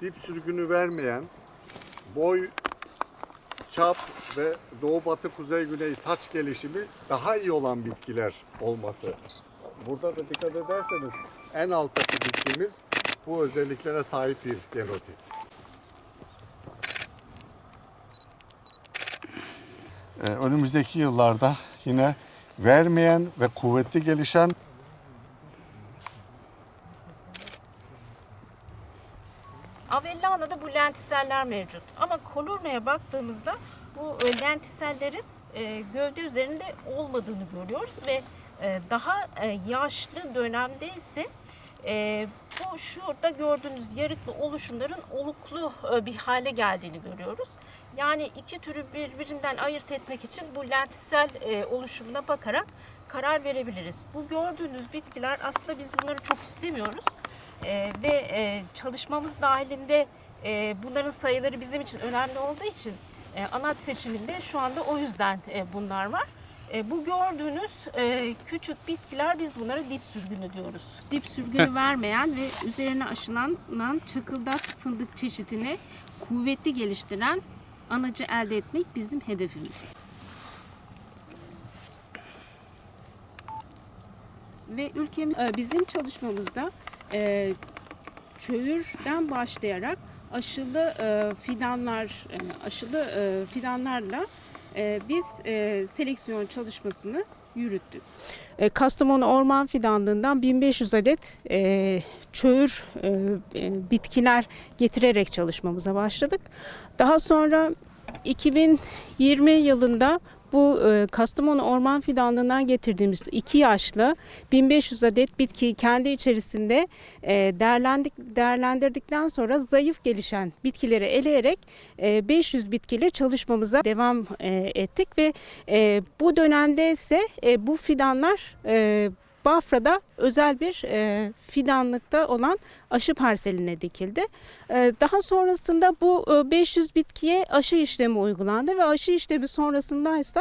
dip sürgünü vermeyen boy, çap ve doğu batı kuzey güney taç gelişimi daha iyi olan bitkiler olması. Burada da dikkat ederseniz en alttaki bitkimiz bu özelliklere sahip bir genotip. Ee, önümüzdeki yıllarda yine vermeyen ve kuvvetli gelişen Avellana'da bu lentiseller mevcut. Ama kolurnaya baktığımızda bu e, lentisellerin e, gövde üzerinde olmadığını görüyoruz ve e, daha e, yaşlı dönemde ise e, bu şurada gördüğünüz yarıklı oluşumların oluklu e, bir hale geldiğini görüyoruz. Yani iki türü birbirinden ayırt etmek için bu lentisel e, oluşumuna bakarak karar verebiliriz. Bu gördüğünüz bitkiler aslında biz bunları çok istemiyoruz. Ee, ve e, çalışmamız dahilinde e, bunların sayıları bizim için önemli olduğu için e, anaç seçiminde şu anda o yüzden e, bunlar var. E, bu gördüğünüz e, küçük bitkiler biz bunlara dip sürgünü diyoruz. Dip sürgünü vermeyen ve üzerine aşılanan çakıldak fındık çeşidini kuvvetli geliştiren anacı elde etmek bizim hedefimiz. Ve ülkemiz e, bizim çalışmamızda e, çöğürden başlayarak aşılı e, fidanlar e, aşılı e, fidanlarla e, biz e, seleksiyon çalışmasını yürüttük. E, Kastamonu Orman Fidanlığı'ndan 1500 adet e, çöğür e, e, bitkiler getirerek çalışmamıza başladık. Daha sonra 2020 yılında bu e, Kastamonu Orman Fidanlığı'ndan getirdiğimiz iki yaşlı 1500 adet bitkiyi kendi içerisinde e, değerlendirdikten sonra zayıf gelişen bitkileri eleyerek e, 500 bitkiyle çalışmamıza devam e, ettik ve e, bu dönemde ise e, bu fidanlar e, Bafra'da özel bir e, fidanlıkta olan aşı parseline dikildi. E, daha sonrasında bu e, 500 bitkiye aşı işlemi uygulandı ve aşı işlemi sonrasında ise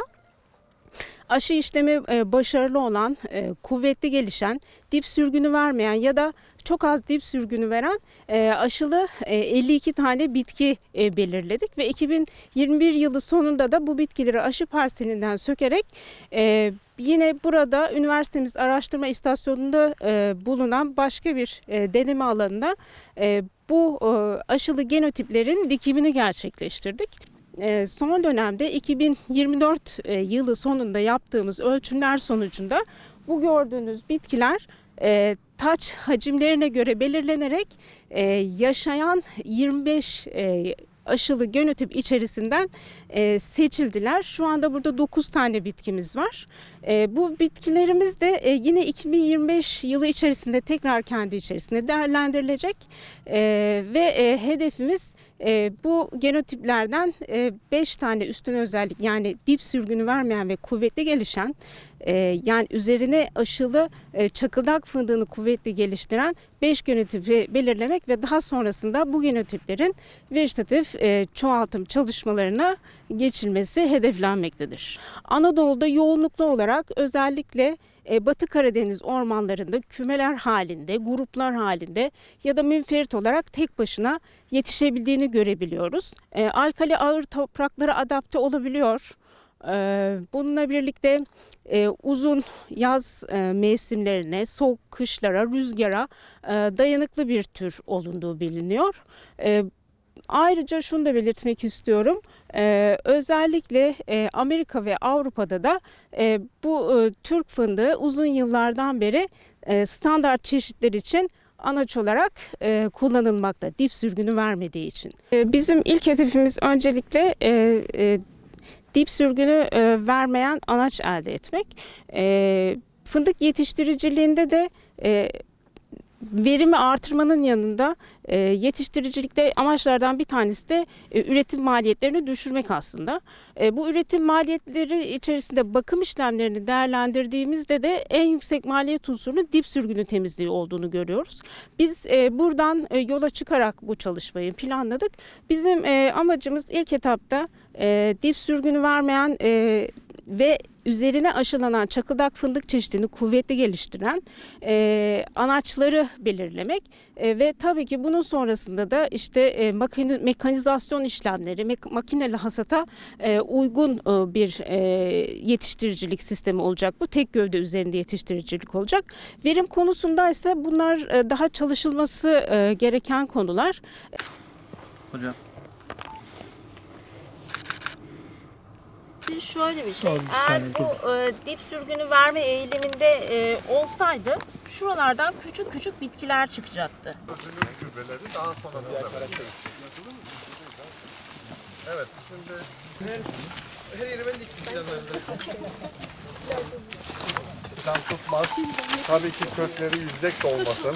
aşı işlemi e, başarılı olan, e, kuvvetli gelişen, dip sürgünü vermeyen ya da çok az dip sürgünü veren e, aşılı e, 52 tane bitki e, belirledik ve 2021 yılı sonunda da bu bitkileri aşı parselinden sökerek e, yine burada üniversitemiz araştırma istasyonunda e, bulunan başka bir e, deneme alanında e, bu e, aşılı genotiplerin dikimini gerçekleştirdik. E, son dönemde 2024 e, yılı sonunda yaptığımız ölçümler sonucunda bu gördüğünüz bitkiler e, taç hacimlerine göre belirlenerek e, yaşayan 25 e, aşılı genotip içerisinden e, seçildiler. Şu anda burada 9 tane bitkimiz var. E, bu bitkilerimiz de e, yine 2025 yılı içerisinde tekrar kendi içerisinde değerlendirilecek E, ve e, hedefimiz e, bu genotiplerden 5 tane üstün özellik yani dip sürgünü vermeyen ve kuvvetli gelişen e, yani üzerine aşılı e, çakıldak fındığını kuvvetli geliştiren 5 genotipi belirlemek ve daha sonrasında bu genotiplerin vejetatif e, çoğaltım çalışmalarına geçilmesi hedeflenmektedir. Anadolu'da yoğunluklu olarak özellikle e, Batı Karadeniz ormanlarında kümeler halinde, gruplar halinde ya da münferit olarak tek başına yetişebildiğini görebiliyoruz. E, alkali ağır topraklara adapte olabiliyor. Ee, Bununla birlikte e, uzun yaz e, mevsimlerine, soğuk kışlara, rüzgara e, dayanıklı bir tür olunduğu biliniyor. Ayrıca şunu da belirtmek istiyorum. Ee, özellikle e, Amerika ve Avrupa'da da e, bu e, Türk fındığı uzun yıllardan beri e, standart çeşitler için anaç olarak e, kullanılmakta. Dip sürgünü vermediği için. E, bizim ilk hedefimiz öncelikle e, e, dip sürgünü e, vermeyen anaç elde etmek. E, fındık yetiştiriciliğinde de e, verimi artırmanın yanında e, yetiştiricilikte amaçlardan bir tanesi de e, üretim maliyetlerini düşürmek aslında. E, bu üretim maliyetleri içerisinde bakım işlemlerini değerlendirdiğimizde de en yüksek maliyet unsuru dip sürgünü temizliği olduğunu görüyoruz. Biz e, buradan e, yola çıkarak bu çalışmayı planladık. Bizim e, amacımız ilk etapta e, dip sürgünü vermeyen e, ve üzerine aşılanan çakıldak fındık çeşidini kuvvetli geliştiren e, anaçları belirlemek e, ve tabii ki bunun sonrasında da işte e, makine, mekanizasyon işlemleri, mek- makineli hasata e, uygun e, bir e, yetiştiricilik sistemi olacak. Bu tek gövde üzerinde yetiştiricilik olacak. Verim konusunda ise bunlar e, daha çalışılması e, gereken konular. Hocam. Şimdi şöyle bir şey. Bir Eğer bu e, dip sürgünü verme eğiliminde e, olsaydı şuralardan küçük küçük bitkiler çıkacaktı. gübreleri daha sonra Evet şimdi Her yeri ben planlarında. can tutmaz. Tabii ki kökleri yüzdek de olmasın.